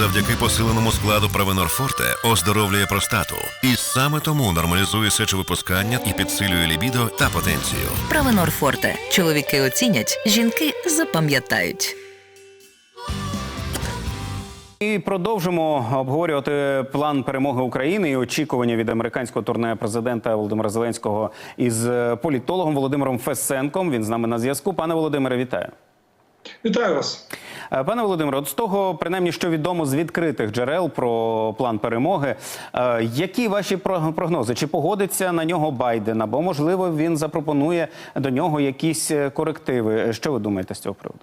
Завдяки посиленому складу Правенор Форте оздоровлює простату. І саме тому нормалізує сечовипускання і підсилює лібідо та потенцію. Правенор Форте. Чоловіки оцінять, жінки запам'ятають. І продовжимо обговорювати план перемоги України і очікування від американського турне президента Володимира Зеленського із політологом Володимиром Фесенком. Він з нами на зв'язку. Пане Володимире, вітаю. Вітаю вас. Е, Пане Володимире, от з того, принаймні, що відомо з відкритих джерел про план перемоги, е, які ваші про- прогнози? Чи погодиться на нього Байден? Або можливо він запропонує до нього якісь е, корективи? Що ви думаєте з цього приводу?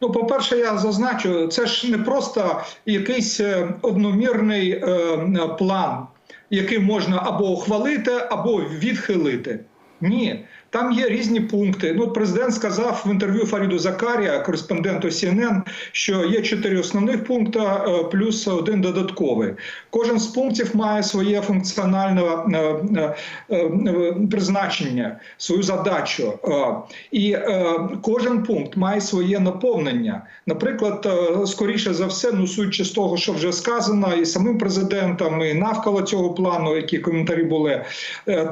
Ну, по-перше, я зазначу, це ж не просто якийсь одномірний е, план, який можна або ухвалити, або відхилити. Ні, там є різні пункти. Ну, президент сказав в інтерв'ю Фаріду Закарія, кореспонденту CNN, що є чотири основних пункти е, плюс один додатковий. Кожен з пунктів має своє функціональне е, е, призначення, свою задачу. І кожен пункт має своє наповнення. Наприклад, скоріше за все, ну судячи з того, що вже сказано, і самим президентом, і навколо цього плану, які коментарі були,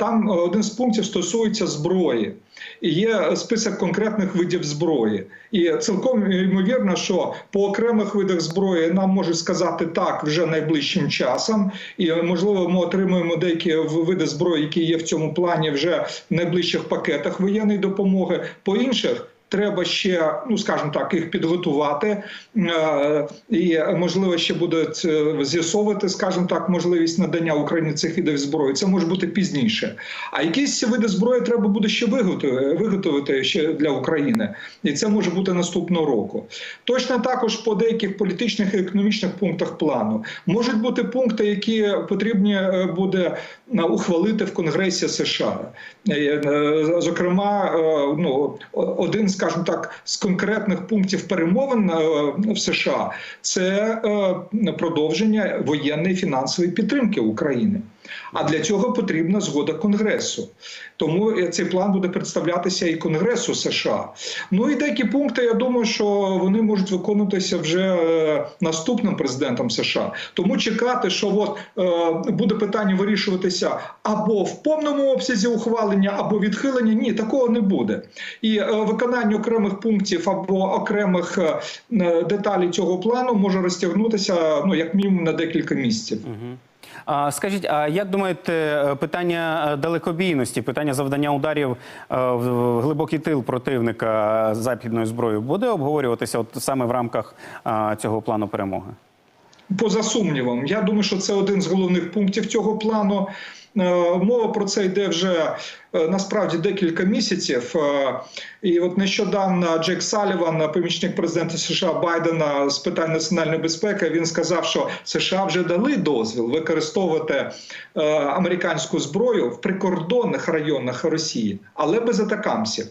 там один з пунктів стосується зброї. І є список конкретних видів зброї, і цілком ймовірно, що по окремих видах зброї нам можуть сказати так вже найближчим часом, і можливо, ми отримуємо деякі види зброї, які є в цьому плані вже в найближчих пакетах воєнної допомоги. По інших треба ще, ну скажімо так, їх підготувати, е, і можливо ще будуть е, з'ясовувати, скажімо так, можливість надання Україні цих видів зброї. Це може бути пізніше. А якісь види зброї треба буде ще виготовити, ще для України, і це може бути наступного року. Точно також по деяких політичних і економічних пунктах плану можуть бути пункти, які потрібні е, буде ухвалити в Конгресі США. Зокрема, ну один, скажімо так, з конкретних пунктів перемовин е, в США це е, продовження воєнної фінансової підтримки України. А для цього потрібна згода Конгресу. Тому е, цей план буде представлятися і Конгресу США. Ну і деякі пункти, я думаю, що вони можуть виконуватися вже е, наступним президентом США. Тому чекати, що от е, буде питання вирішуватися або в повному обсязі ухвалення, або відхилення. Ні, такого не буде. І виконання окремих пунктів або окремих деталей цього плану може розтягнутися ну як мінімум на декілька місяців. А скажіть, а як думаєте, е, питання е, далекобійності, питання завдання ударів е, в глибокий тил противника західною зброєю буде обговорюватися от саме в рамках цього плану перемоги? Поза сумнівом, я думаю, що це один з головних пунктів цього плану. Е, Мова про це йде вже е, насправді декілька місяців. Е, І от нещодавно Джек Саліван, помічник президента США Байдена з питань національної безпеки, він сказав, що США вже дали дозвіл використовувати американську зброю в прикордонних районах Росії, але без атакамсів.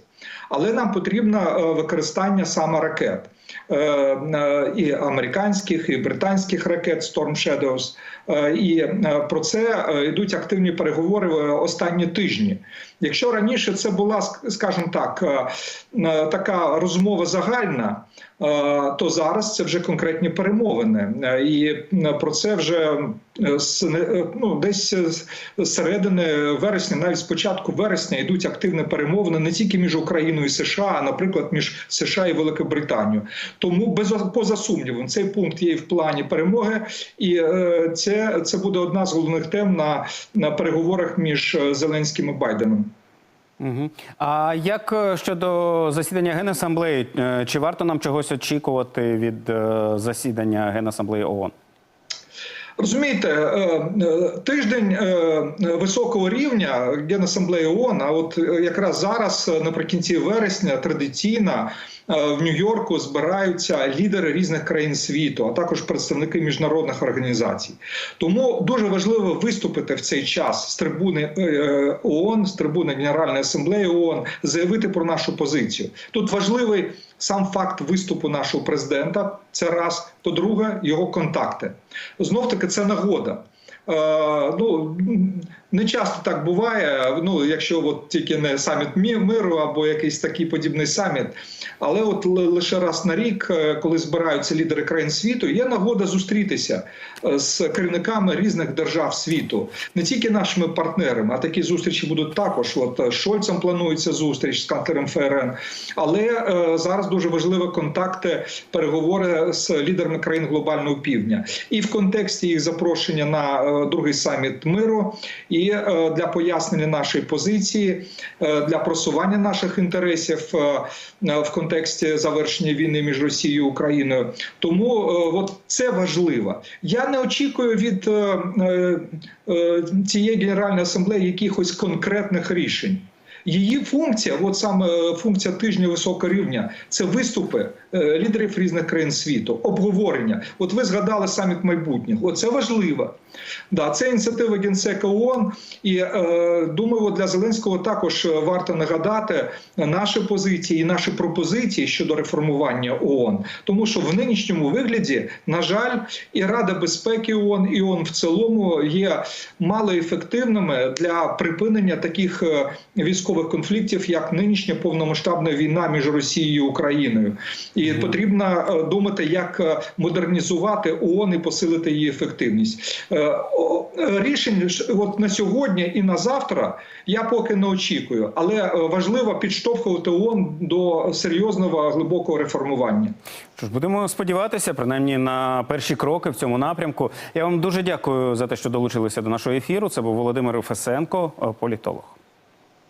Але нам потрібно використання саме ракет. Е, І американських, і британських ракет Storm Shadows. Е, І е, про це йдуть активні переговори в останні тижні. Якщо раніше це була, ск- скажімо так, така розмова загальна, то зараз це вже конкретні перемовини. Е, І е, про це вже е, ну, десь з середини вересня, навіть з початку вересня, йдуть активні перемовини не тільки між Україною і США, а наприклад, між США і Великобританією. Тому без поза сумнівом цей пункт є і в плані перемоги, і це, це буде одна з головних тем на, на переговорах між Зеленським і Байденом. Угу. А як е, щодо засідання Генасамблеї, е, чи варто нам чогось очікувати від е, засідання Генасамблеї ООН? Розумієте, е, е, тиждень е, високого рівня Генасамблеї ООН, а от якраз зараз, наприкінці вересня, традиційно в Нью-Йорку збираються лідери різних країн світу, а також представники міжнародних організацій. Тому дуже важливо виступити в цей час з трибуни ООН, з трибуни Генеральної асамблеї ООН, заявити про нашу позицію. Тут важливий сам факт виступу нашого президента. Це раз. По-друге, його контакти. Знов таки, це нагода. Ну не часто так буває. Ну, якщо от тільки не саміт Мі- миру або якийсь такий подібний саміт. Але от лише раз на рік, е, коли збираються лідери країн світу, є нагода зустрітися е, з керівниками різних держав світу, не тільки нашими партнерами, а такі зустрічі будуть також. От е, Шольцем планується зустріч з канцлером ФРН. Але е, зараз дуже важливі контакти, переговори з лідерами країн глобального півдня, і в контексті їх запрошення на е, другий саміт миру, і е, для пояснення нашої позиції, е, для просування наших інтересів е, в контексті завершення війни між Росією і Україною. Тому от це важливо. Я не очікую від цієї генеральної асамблеї якихось конкретних рішень. Її функція, от саме е, функція тижня високого рівня, це виступи е, лідерів різних країн світу, обговорення. От ви згадали саміт майбутнього. Оце важливо. Да, це ініціатива Генсека ООН. І е, думаю, для Зеленського також е, варто нагадати наші позиції і наші пропозиції щодо реформування ООН. Тому що в нинішньому вигляді, на жаль, і Рада безпеки ООН, і ООН в цілому є малоефективними для припинення таких е, військових конфліктів, як нинішня повномасштабна війна між Росією і Україною. І потрібно е, думати, як е, модернізувати ООН і посилити її ефективність. Е, Рішень от на сьогодні і на завтра я поки не очікую, але важливо підштовхувати ООН до серйозного глибокого реформування. Що ж, будемо сподіватися, принаймні на перші кроки в цьому напрямку. Я вам дуже дякую за те, що долучилися до нашого ефіру. Це був Володимир Фесенко, політолог.